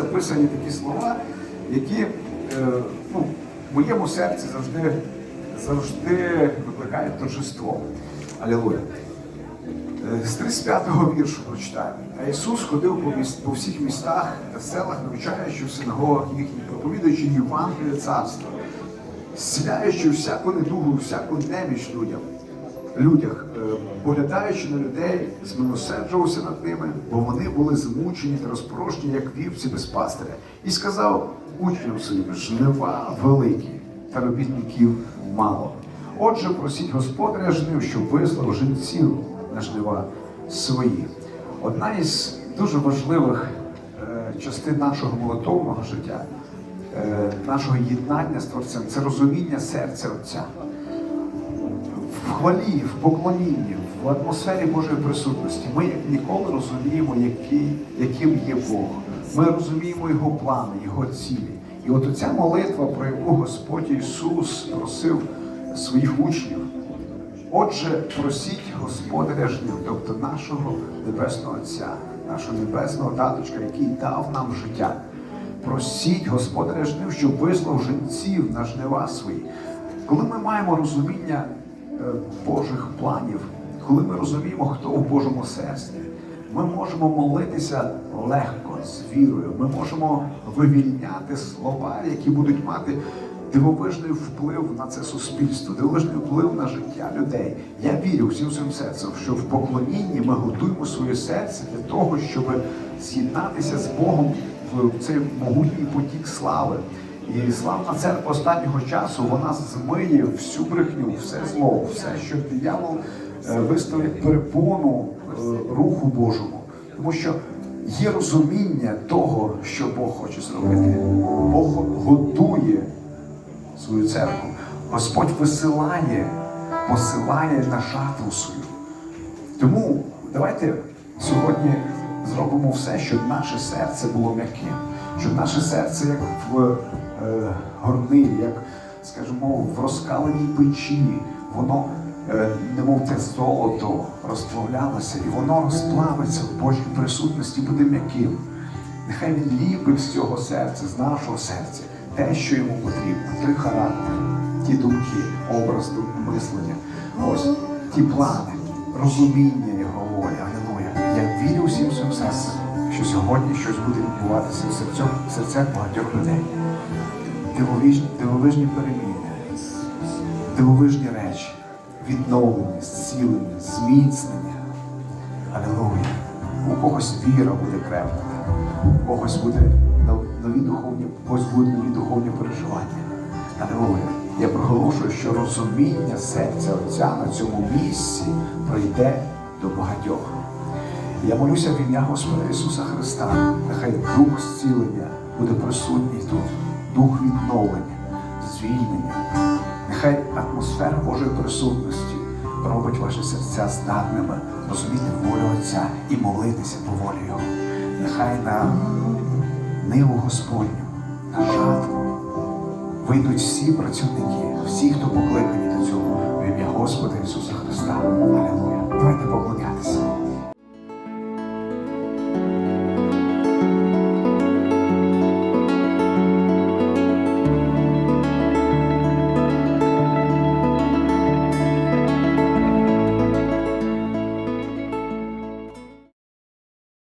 записані такі слова, які е, ну, в моєму серці завжди, завжди викликають торжество. Алілуя. Е, З 35-го віршу прочитаємо. А Ісус ходив по, міс- по всіх містах та селах, навчаючи в синагогах їхніх, проповідуючи Євангеліє царства, зціляючи всяку недугу, всяку неміч людям, людях, е, поглядаючи на людей, змилосерджувався над ними, бо вони були змучені та розпорошені, як вівці без пастиря, і сказав учням своїм, жнива великі, та робітників мало. Отже, просіть господаря жнив, щоб вислав жінців на жнива свої. Одна із дуже важливих е, частин нашого молитовного життя, е, нашого єднання з Творцем, це розуміння серця Отця в хвалі, в поклонінні, в атмосфері Божої присутності. Ми як ніколи розуміємо, який, яким є Бог. Ми розуміємо Його плани, Його цілі. І от оця молитва, про яку Господь Ісус просив своїх учнів. Отже, просіть Господаря жнив, тобто нашого Небесного Отця, нашого небесного таточка, який дав нам життя. Просіть Господаря жнив, щоб вислав жінців на жнива свої. Коли ми маємо розуміння Божих планів, коли ми розуміємо, хто в Божому серці, ми можемо молитися легко, з вірою. Ми можемо вивільняти слова, які будуть мати дивовижний вплив на це суспільство, дивовижний вплив на життя людей. Я вірю всім своїм серцем, що в поклонінні ми готуємо своє серце для того, щоб з'єднатися з Богом в цей могутній потік слави. І славна церква останнього часу вона змиє всю брехню, все зло, все, що диявол е, виставить перепону е, руху Божому. Тому що є розуміння того, що Бог хоче зробити. Бог готує свою церкву. Господь висилає, посилає на жатву свою. Тому давайте сьогодні зробимо все, щоб наше серце було м'яким, щоб наше серце, як в е, горнилі, як, скажімо, в розкаленій печі, воно, е, немов те золото, розплавлялося, і воно розплавиться в Божій присутності, буде м'яким. Нехай він ліпить з цього серця, з нашого серця, те, що йому потрібно, той характер, ті думки, образ мислення, ось ті плани, розуміння його волі. Алілуя. Я вірю всім своїм серцем, що сьогодні щось буде відбуватися в серцях багатьох людей. Дивовижні, дивовижні переміни, дивовижні речі, відновлення, зцілення, зміцнення. Алілуя. У когось віра буде крепнути, у когось буде нові духовні, когось будуть нові духовні переживання. Алілуя. Я проголошую, що розуміння серця Отця на цьому місці прийде до багатьох. Я молюся в ім'я Господа Ісуса Христа. Нехай дух зцілення буде присутній тут, дух відновлення, звільнення. Нехай атмосфера Божої присутності робить ваші серця здатними розуміти волю Отця і молитися по волі Його. Нехай на ниву Господню, на жатву вийдуть всі працівники, всі, хто покликані до цього в ім'я Господа Ісуса Христа. Алілуя. Давайте поклонятися.